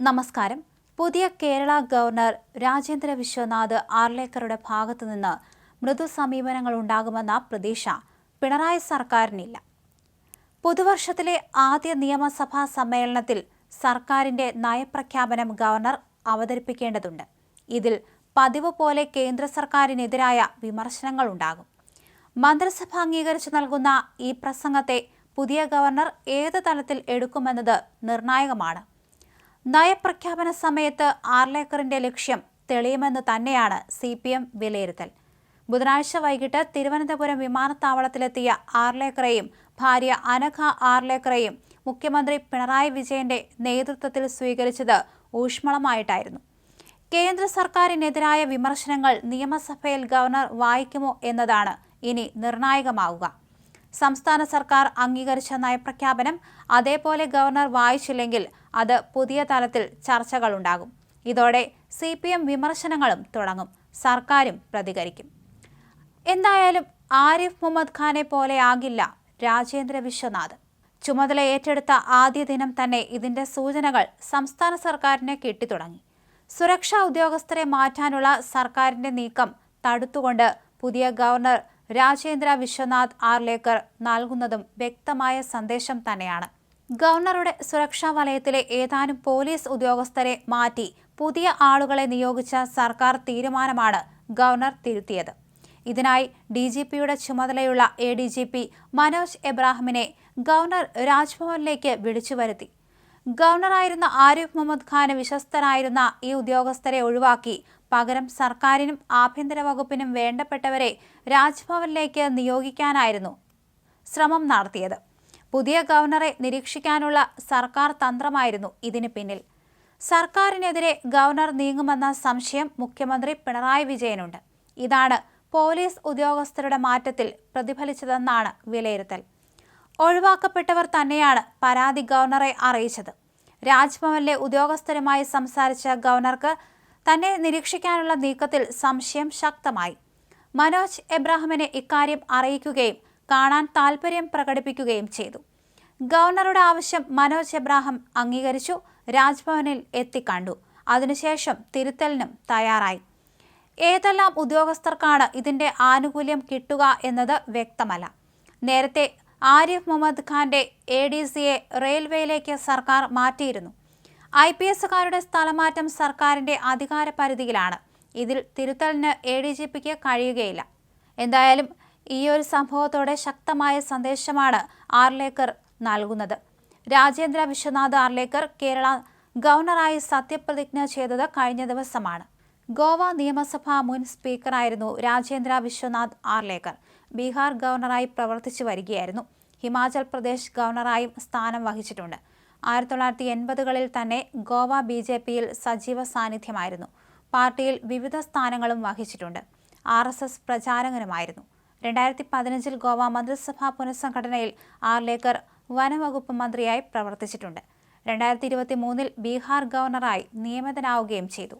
നമസ്കാരം. പുതിയ കേരള ഗവർണർ രാജേന്ദ്ര വിശ്വനാഥ് ആർലേക്കറുടെ ഭാഗത്തുനിന്ന് മൃദു സമീപനങ്ങൾ ഉണ്ടാകുമെന്ന പ്രതീക്ഷ പിണറായി സർക്കാരിനില്ല. പുതുവർഷത്തിലെ ആദ്യ നിയമസഭാ സമ്മേളനത്തിൽ സർക്കാരിന്റെ നയപ്രഖ്യാപനം ഗവർണർ അവതരിപ്പിക്കേണ്ടതുണ്ട്. ഇതിൽ പതിവ് പോലെ കേന്ദ്ര സർക്കാരിനെതിരായ വിമർശനങ്ങളുണ്ടാകും മന്ത്രിസഭ അംഗീകരിച്ചു നൽകുന്ന ഈ പ്രസംഗത്തെ പുതിയ ഗവർണർ ഏത് തലത്തിൽ എടുക്കുമെന്നത് നിർണായകമാണ്. നയപ്രഖ്യാപന സമയത്ത് ആർലേക്കറിന്റെ ലക്ഷ്യം തെളിയുമെന്ന് തന്നെയാണ് സി പി എം വിലയിരുത്തൽ. ബുധനാഴ്ച വൈകിട്ട് തിരുവനന്തപുരം വിമാനത്താവളത്തിലെത്തിയ ആർലേക്കറെയും ഭാര്യ അനഘ ആർലേക്കറെയും മുഖ്യമന്ത്രി പിണറായി വിജയന്റെ നേതൃത്വത്തിൽ സ്വീകരിച്ചത് ഊഷ്മളമായിട്ടായിരുന്നു. കേന്ദ്ര സർക്കാരിനെതിരായ വിമർശനങ്ങൾ നിയമസഭയിൽ ഗവർണർ വായിക്കുമോ എന്നതാണ് ഇനി നിർണായകമാവുക. സംസ്ഥാന സർക്കാർ അംഗീകരിച്ച നയപ്രഖ്യാപനം അതേപോലെ ഗവർണർ വായിച്ചില്ലെങ്കിൽ അത് പുതിയ തലത്തിൽ ചർച്ചകളുണ്ടാകും. ഇതോടെ സി പി എം വിമർശനങ്ങളും തുടങ്ങും. സർക്കാരും പ്രതികരിക്കും. എന്തായാലും ആരിഫ് മുഹമ്മദ് ഖാനെ പോലെയാകില്ല രാജേന്ദ്ര വിശ്വനാഥ്. ചുമതല ഏറ്റെടുത്ത ആദ്യ ദിനം തന്നെ ഇതിന്റെ സൂചനകൾ സംസ്ഥാന സർക്കാരിനെ കിട്ടിത്തുടങ്ങി. സുരക്ഷാ ഉദ്യോഗസ്ഥരെ മാറ്റാനുള്ള സർക്കാരിന്റെ നീക്കം തടുത്തുകൊണ്ട് പുതിയ ഗവർണർ രാജേന്ദ്ര വിശ്വനാഥ് ആർലേക്കർ നൽകുന്നതും വ്യക്തമായ സന്ദേശം തന്നെയാണ്. ഗവർണറുടെ സുരക്ഷാ വലയത്തിലെ ഏതാനും പോലീസ് ഉദ്യോഗസ്ഥരെ മാറ്റി പുതിയ ആളുകളെ നിയോഗിച്ച സർക്കാർ തീരുമാനമാണ് ഗവർണർ തിരുത്തിയത്. ഇതിനായി ഡി ജി പിയുടെ ചുമതലയുള്ള A D G P Manoj എബ്രാഹിമിനെ governor രാജ്ഭവനിലേക്ക് വിളിച്ചു വരുത്തി. ഗവർണറായിരുന്ന ആരിഫ് മുഹമ്മദ് ഖാന് വിശ്വസ്തനായിരുന്ന ഈ ഉദ്യോഗസ്ഥരെ ഒഴിവാക്കി. പകരം സർക്കാരിനും ആഭ്യന്തര വകുപ്പിനും വേണ്ടപ്പെട്ടവരെ രാജ്ഭവനിലേക്ക് നിയോഗിക്കാനായിരുന്നു ശ്രമം നടത്തിയത്. പുതിയ ഗവർണറെ നിരീക്ഷിക്കാനുള്ള സർക്കാർ തന്ത്രമായിരുന്നു ഇതിന് പിന്നിൽ. സർക്കാരിനെതിരെ ഗവർണർ നീങ്ങുമെന്ന സംശയം മുഖ്യമന്ത്രി പിണറായി വിജയനുണ്ട്. ഇതാണ് പോലീസ് ഉദ്യോഗസ്ഥരുടെ മാറ്റത്തിൽ പ്രതിഫലിച്ചതെന്നാണ് വിലയിരുത്തൽ. ഒഴിവാക്കപ്പെട്ടവർ തന്നെയാണ് പരാതി ഗവർണറെ അറിയിച്ചത്. രാജ്ഭവനിലെ ഉദ്യോഗസ്ഥരുമായി സംസാരിച്ച ഗവർണർക്ക് തന്നെ നിരീക്ഷിക്കാനുള്ള നീക്കത്തിൽ സംശയം ശക്തമായി. മനോജ് എബ്രാഹിമിനെ ഇക്കാര്യം അറിയിക്കുകയും കാണാൻ താൽപ്പര്യം പ്രകടിപ്പിക്കുകയും ചെയ്തു. ഗവർണറുടെ ആവശ്യം മനോജ് എബ്രാഹിം അംഗീകരിച്ചു രാജ്ഭവനിൽ എത്തിക്കണ്ടു. അതിനുശേഷം തിരുത്തലിനും തയ്യാറായി. ഏതെല്ലാം ഉദ്യോഗസ്ഥർക്കാണ് ഇതിന്റെ ആനുകൂല്യം കിട്ടുക എന്നത് വ്യക്തമല്ല. നേരത്തെ ആരിഫ് മുഹമ്മദ് ഖാന്റെ എ ഡി സിയെ റെയിൽവേയിലേക്ക് സർക്കാർ മാറ്റിയിരുന്നു. ഐ പി എസുകാരുടെ സ്ഥലമാറ്റം സർക്കാരിന്റെ അധികാര പരിധിയിലാണ്. ഇതിൽ തിരുത്തലിന് എ ഡി ജി പിക്ക് കഴിയുകയില്ല. എന്തായാലും ഈ ഒരു സംഭവത്തോടെ ശക്തമായ സന്ദേശമാണ് ആർലേക്കർ നൽകുന്നത്. രാജേന്ദ്ര വിശ്വനാഥ് ആർലേക്കർ കേരള ഗവർണറായി സത്യപ്രതിജ്ഞ ചെയ്തത് കഴിഞ്ഞ ദിവസമാണ്. ഗോവ നിയമസഭാ മുൻ സ്പീക്കറായിരുന്നു രാജേന്ദ്ര വിശ്വനാഥ് ആർലേക്കർ. ബീഹാർ ഗവർണറായി പ്രവർത്തിച്ചു വരികയായിരുന്നു. ഹിമാചൽ പ്രദേശ് ഗവർണറായും സ്ഥാനം വഹിച്ചിട്ടുണ്ട്. ആയിരത്തി തൊള്ളായിരത്തി എൺപതുകളിൽ തന്നെ ഗോവ ബി ജെ പിയിൽ സജീവ സാന്നിധ്യമായിരുന്നു. പാർട്ടിയിൽ വിവിധ സ്ഥാനങ്ങളും വഹിച്ചിട്ടുണ്ട്. ആർ എസ് എസ് പ്രചാരകനുമായിരുന്നു. രണ്ടായിരത്തി പതിനഞ്ചിൽ ഗോവ മന്ത്രിസഭാ പുനഃസംഘടനയിൽ ആർലേക്കർ വനവകുപ്പ് മന്ത്രിയായി പ്രവർത്തിച്ചിട്ടുണ്ട്. രണ്ടായിരത്തി ഇരുപത്തി മൂന്നിൽ ബീഹാർ ഗവർണറായി നിയമിതനാവുകയും ചെയ്തു.